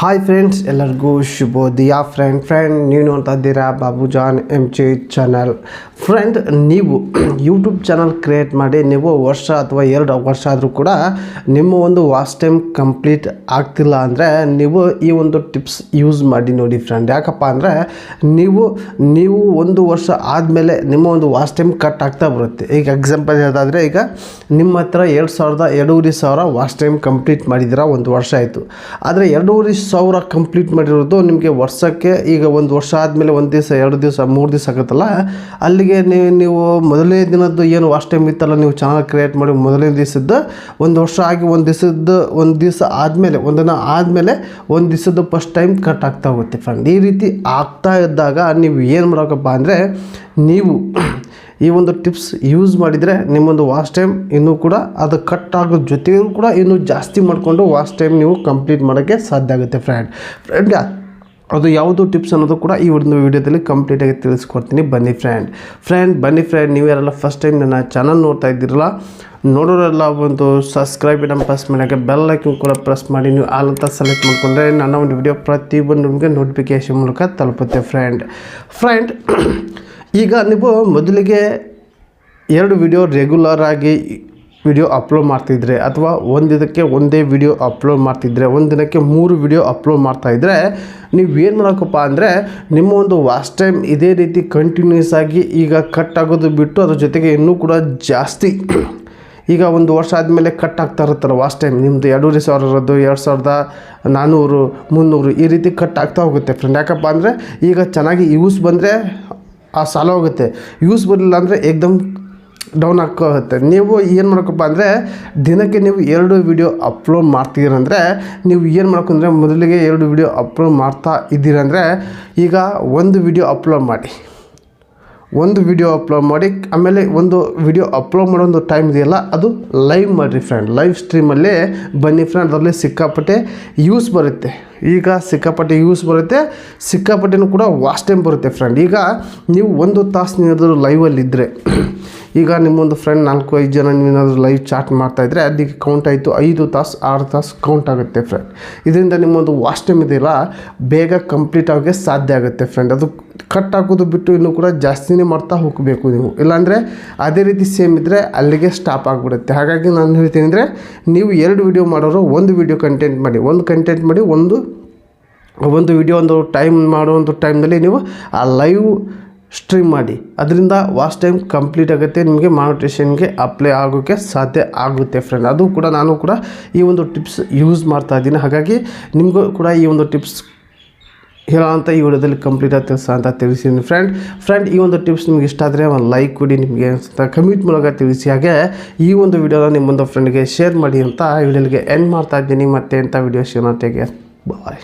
Hi friends ಎಲ್ಲರಿಗೂ ಶುಭೋದಯ. Friend friend ನೀವು ನೋಡ್ತಾ ಇದ್ದೀರಾ? Babu John M G channel friend ನೀವು ಯೂಟ್ಯೂಬ್ ಚಾನಲ್ ಕ್ರಿಯೇಟ್ ಮಾಡಿ, ನೀವು ವರ್ಷ ಅಥವಾ ಎರಡು ವರ್ಷ ಆದರೂ ಕೂಡ ನಿಮ್ಮ ಒಂದು ವಾಚ್ ಟೈಮ್ ಕಂಪ್ಲೀಟ್ ಆಗ್ತಿಲ್ಲ ಅಂದರೆ ನೀವು ಈ ಒಂದು ಟಿಪ್ಸ್ ಯೂಸ್ ಮಾಡಿ ನೋಡಿ ಫ್ರೆಂಡ್ ಯಾಕಪ್ಪ ಅಂದರೆ ನೀವು ನೀವು ಒಂದು ವರ್ಷ ಆದಮೇಲೆ ನಿಮ್ಮ ಒಂದು ವಾಚ್ ಟೈಮ್ ಕಟ್ ಆಗ್ತಾ ಬರುತ್ತೆ. ಈಗ ಎಕ್ಸಾಂಪಲ್ ಹೇಳೋದಾದರೆ, ಈಗ ನಿಮ್ಮ ಹತ್ರ ಎರಡು ಸಾವಿರದ ಎರಡೂವರೆ ಸಾವಿರ ವಾಚ್ ಟೈಮ್ ಕಂಪ್ಲೀಟ್ ಮಾಡಿದಿರ ಒಂದು ವರ್ಷ ಆಯಿತು. ಆದರೆ ಎರಡೂವರೆ ಸಾವಿರ ಕಂಪ್ಲೀಟ್ ಮಾಡಿರೋದು ನಿಮಗೆ ವರ್ಷಕ್ಕೆ ಈಗ ಒಂದು ವರ್ಷ ಆದಮೇಲೆ ಒಂದು ದಿವಸ, ಎರಡು ದಿವಸ, ಮೂರು ದಿವಸ ಆಗುತ್ತಲ್ಲ? ಅಲ್ಲಿಗೆ ನೀವು ನೀವು ಮೊದಲನೇ ದಿನದ್ದು ಏನು ವಾಸ್ಟ್ ಟೈಮ್ ಇತ್ತಲ್ಲ, ನೀವು ಚಾನಲ್ ಕ್ರಿಯೇಟ್ ಮಾಡಿ ಮೊದಲನೇ ದಿವಸದ್ದು, ಒಂದು ವರ್ಷ ಆಗಿ ಒಂದು ದಿವಸದ್ದು, ಒಂದು ದಿವಸ ಆದಮೇಲೆ ಒಂದಿನ ಆದಮೇಲೆ ಒಂದು ದಿವಸದ್ದು ಫಸ್ಟ್ ಟೈಮ್ ಕಟ್ ಆಗ್ತಾ ಹೋಗುತ್ತೆ ಫ್ರೆಂಡ್ ಈ ರೀತಿ ಆಗ್ತಾ ಇದ್ದಾಗ ನೀವು ಏನು ಮಾಡೋಕಪ್ಪ ಅಂದರೆ, ನೀವು ಈ ಒಂದು ಟಿಪ್ಸ್ ಯೂಸ್ ಮಾಡಿದರೆ ನಿಮ್ಮೊಂದು ವಾಸ್ಟ್ ಟೈಮ್ ಇನ್ನೂ ಕೂಡ ಅದು ಕಟ್ ಆಗೋ ಜೊತೆಗೂ ಕೂಡ ಇನ್ನೂ ಜಾಸ್ತಿ ಮಾಡಿಕೊಂಡು ವಾಸ್ಟ್ ಟೈಮ್ ನೀವು ಕಂಪ್ಲೀಟ್ ಮಾಡೋಕ್ಕೆ ಸಾಧ್ಯ ಆಗುತ್ತೆ. ಫ್ರೆಂಡ್. ಫ್ರೆಂಡ್, ಅದು ಯಾವುದು ಟಿಪ್ಸ್ ಅನ್ನೋದು ಕೂಡ ಈ ಒಂದು ವಿಡಿಯೋದಲ್ಲಿ ಕಂಪ್ಲೀಟಾಗಿ ತಿಳಿಸ್ಕೊಡ್ತೀನಿ. ಬನ್ನಿ ಫ್ರೆಂಡ್. ಫ್ರೆಂಡ್, ಬನ್ನಿ ಫ್ರೆಂಡ್, ನೀವು ಯಾರೆಲ್ಲ ಫಸ್ಟ್ ಟೈಮ್ ನನ್ನ ಚಾನಲ್ ನೋಡ್ತಾ ಇದ್ದೀರಲ್ಲ, ನೋಡೋರೆಲ್ಲ ಒಂದು ಸಬ್ಸ್ಕ್ರೈಬ್ ಬಟನ್ ಪ್ರೆಸ್ ಮಾಡೋಕ್ಕೆ ಬೆಲ್ ಐಕನ್ ಕೂಡ ಪ್ರೆಸ್ ಮಾಡಿ ನೀವು ಆಲ್ ಅಂತ ಸೆಲೆಕ್ಟ್ ಮಾಡಿಕೊಂಡ್ರೆ ನನ್ನ ಒಂದು ವಿಡಿಯೋ ಪ್ರತಿಯೊಂದು ನಿಮಗೆ ನೋಟಿಫಿಕೇಷನ್ ಮೂಲಕ ತಲುಪುತ್ತೆ ಫ್ರೆಂಡ್. ಫ್ರೆಂಡ್, ಈಗ ನೀವು ಮೊದಲಿಗೆ ಎರಡು ವಿಡಿಯೋ ರೆಗ್ಯುಲರ್ ಆಗಿ ವಿಡಿಯೋ ಅಪ್ಲೋಡ್ ಮಾಡ್ತಿದ್ರೆ ಅಥವಾ ಒಂದಿದಕ್ಕೆ ಒಂದೇ ವಿಡಿಯೋ ಅಪ್ಲೋಡ್ ಮಾಡ್ತಿದ್ರೆ, ಒಂದು ದಿನಕ್ಕೆ ಮೂರು ವಿಡಿಯೋ ಅಪ್ಲೋಡ್ ಮಾಡ್ತಾಯಿದ್ರೆ ನೀವು ಏನು ಮಾಡೋಕ್ಕಪ್ಪ ಅಂದರೆ ನಿಮ್ಮ ಒಂದು ವಾಚ್ ಟೈಮ್ ಇದೇ ರೀತಿ ಕಂಟಿನ್ಯೂಸ್ ಆಗಿ ಈಗ ಕಟ್ ಆಗೋದು ಬಿಟ್ಟು ಅದ್ರ ಜೊತೆಗೆ ಇನ್ನೂ ಕೂಡ ಜಾಸ್ತಿ ಈಗ ಒಂದು ವರ್ಷ ಆದಮೇಲೆ ಕಟ್ ಆಗ್ತಾ ಇರುತ್ತಲ್ಲ ವಾಚ್ ಟೈಮ್ ನಿಮ್ಮದು ಎರಡೂವರೆ ಸಾವಿರ ಇರೋದು ಎರಡು ಸಾವಿರದ ನಾನ್ನೂರು ಮುನ್ನೂರು ಈ ರೀತಿ ಕಟ್ ಆಗ್ತಾ ಹೋಗುತ್ತೆ ಫ್ರೆಂಡ್ ಯಾಕಪ್ಪ ಅಂದರೆ ಈಗ ಚೆನ್ನಾಗಿ ಯೂಸ್ ಬಂದರೆ ಆ ಸಾಲ ಹೋಗುತ್ತೆ. ಯೂಸ್ ಬರಲಿಲ್ಲ ಅಂದರೆ ಏಕ್ದಮ್ ಡೌನ್ ಹೋಗುತ್ತೆ ನೀವು ಏನು ಮಾಡ್ಕಪ್ಪ ಅಂದರೆ, ದಿನಕ್ಕೆ ನೀವು ಎರಡು ವಿಡಿಯೋ ಅಪ್ಲೋಡ್ ಮಾಡ್ತಿದ್ದೀರಂದರೆ, ನೀವು ಏನು ಮಾಡ್ಕೊಂಡ್ರೆ ಮೊದಲಿಗೆ ಎರಡು ವಿಡಿಯೋ ಅಪ್ಲೋಡ್ ಮಾಡ್ತಾ ಇದ್ದೀರಂದರೆ, ಈಗ ಒಂದು ವಿಡಿಯೋ ಅಪ್ಲೋಡ್ ಮಾಡಿ. ಒಂದು ವಿಡಿಯೋ ಅಪ್ಲೋಡ್ ಮಾಡಿ, ಆಮೇಲೆ ಒಂದು ವಿಡಿಯೋ ಅಪ್ಲೋಡ್ ಮಾಡೋ ಒಂದು ಟೈಮ್ ಇದೆಯಲ್ಲ, ಅದು ಲೈವ್ ಮಾಡಿರಿ ಫ್ರೆಂಡ್ ಲೈವ್ ಸ್ಟ್ರೀಮಲ್ಲಿ ಬನ್ನಿ ಫ್ರೆಂಡ್ ಅದರಲ್ಲಿ ಸಿಕ್ಕಾಪಟ್ಟೆ ಯೂಸ್ ಬರುತ್ತೆ. ಈಗ ಸಿಕ್ಕಾಪಟ್ಟೆ ಯೂಸ್ ಬರುತ್ತೆ, ಸಿಕ್ಕಾಪಟ್ಟೆನೂ ಕೂಡ ವಾಚ್ ಟೈಮ್ ಬರುತ್ತೆ ಫ್ರೆಂಡ್ ಈಗ ನೀವು ಒಂದು ತಾಸು ನೀನಾದರೂ ಲೈವಲ್ಲಿದ್ದರೆ ಈಗ ನಿಮ್ಮೊಂದು ಫ್ರೆಂಡ್ ನಾಲ್ಕು, ಐದು ಜನ ನೀವೇನಾದರೂ ಲೈವ್ ಚಾಟ್ ಮಾಡ್ತಾಯಿದ್ರೆ ಅದಕ್ಕೆ ಕೌಂಟ್ ಆಯಿತು ಐದು ತಾಸು, ಆರು ತಾಸು ಕೌಂಟ್ ಆಗುತ್ತೆ ಫ್ರೆಂಡ್ ಇದರಿಂದ ನಿಮ್ಮೊಂದು ವಾಚ್ ಟೈಮ್ ಇದೆಯಲ್ಲ ಬೇಗ ಕಂಪ್ಲೀಟ್ ಆಗೋಕ್ಕೆ ಸಾಧ್ಯ ಆಗುತ್ತೆ ಫ್ರೆಂಡ್ ಅದು ಕಟ್ ಹಾಕೋದು ಬಿಟ್ಟು ಇನ್ನೂ ಕೂಡ ಜಾಸ್ತಿನೇ ಮಾಡ್ತಾ ಹೋಗಬೇಕು ನೀವು. ಇಲ್ಲಾಂದರೆ ಅದೇ ರೀತಿ ಸೇಮ್ ಇದ್ದರೆ ಅಲ್ಲಿಗೆ ಸ್ಟಾಪ್ ಆಗಿಬಿಡುತ್ತೆ. ಹಾಗಾಗಿ ನಾನು ಹೇಳ್ತೀನಿ ಅಂದರೆ ನೀವು ಎರಡು ವಿಡಿಯೋ ಮಾಡೋರು ಒಂದು ವಿಡಿಯೋ ಕಂಟೆಂಟ್ ಮಾಡಿ. ಒಂದು ಕಂಟೆಂಟ್ ಮಾಡಿ, ಒಂದು ಒಂದು ವಿಡಿಯೋ ಒಂದು ಟೈಮ್ ಮಾಡೋ ಒಂದು ಟೈಮ್ನಲ್ಲಿ ನೀವು ಆ ಲೈವ್ ಸ್ಟ್ರೀಮ್ ಮಾಡಿ. ಅದರಿಂದ ವಾಚ್ ಟೈಮ್ ಕಂಪ್ಲೀಟ್ ಆಗುತ್ತೆ, ನಿಮಗೆ ಮಾನಿಟೇಷನ್ಗೆ ಅಪ್ಲೈ ಆಗೋಕ್ಕೆ ಸಾಧ್ಯ ಆಗುತ್ತೆ ಫ್ರೆಂಡ್ ಅದು ಕೂಡ ನಾನು ಕೂಡ ಈ ಒಂದು ಟಿಪ್ಸ್ ಯೂಸ್ ಮಾಡ್ತಾ ಇದ್ದೀನಿ. ಹಾಗಾಗಿ ನಿಮಗೂ ಕೂಡ ಈ ಒಂದು ಟಿಪ್ಸ್ ಹೇಳೋ ಈ ವಿಡಿಯೋದಲ್ಲಿ ಕಂಪ್ಲೀಟ್ ಆಗಿ ತಿಳಿಸ ಅಂತ ತಿಳಿಸಿದ್ದೀನಿ ಫ್ರೆಂಡ್ ಫ್ರೆಂಡ್ ಈ ಒಂದು ಟಿಪ್ಸ್ ನಿಮ್ಗೆ ಇಷ್ಟ ಆದರೆ ಒಂದು ಲೈಕ್ ಕೊಡಿ, ನಿಮಗೆ ಅನ್ಸುತ್ತೆ ಕಮೆಂಟ್ ಮೂಲಕ ತಿಳಿಸಿ. ಹಾಗೆ ಈ ಒಂದು ವಿಡಿಯೋನ ನಿಮ್ಮೊಂದು ಫ್ರೆಂಡ್ಗೆ ಶೇರ್ ಮಾಡಿ ಅಂತ ವಿಡಿಯೋಗೆ ಎಂಡ್ ಮಾಡ್ತಾ ಇದ್ದೀನಿ. ಮತ್ತೆ ಅಂತ ವಿಡಿಯೋ ಶೇರ್ ಬಾಯ್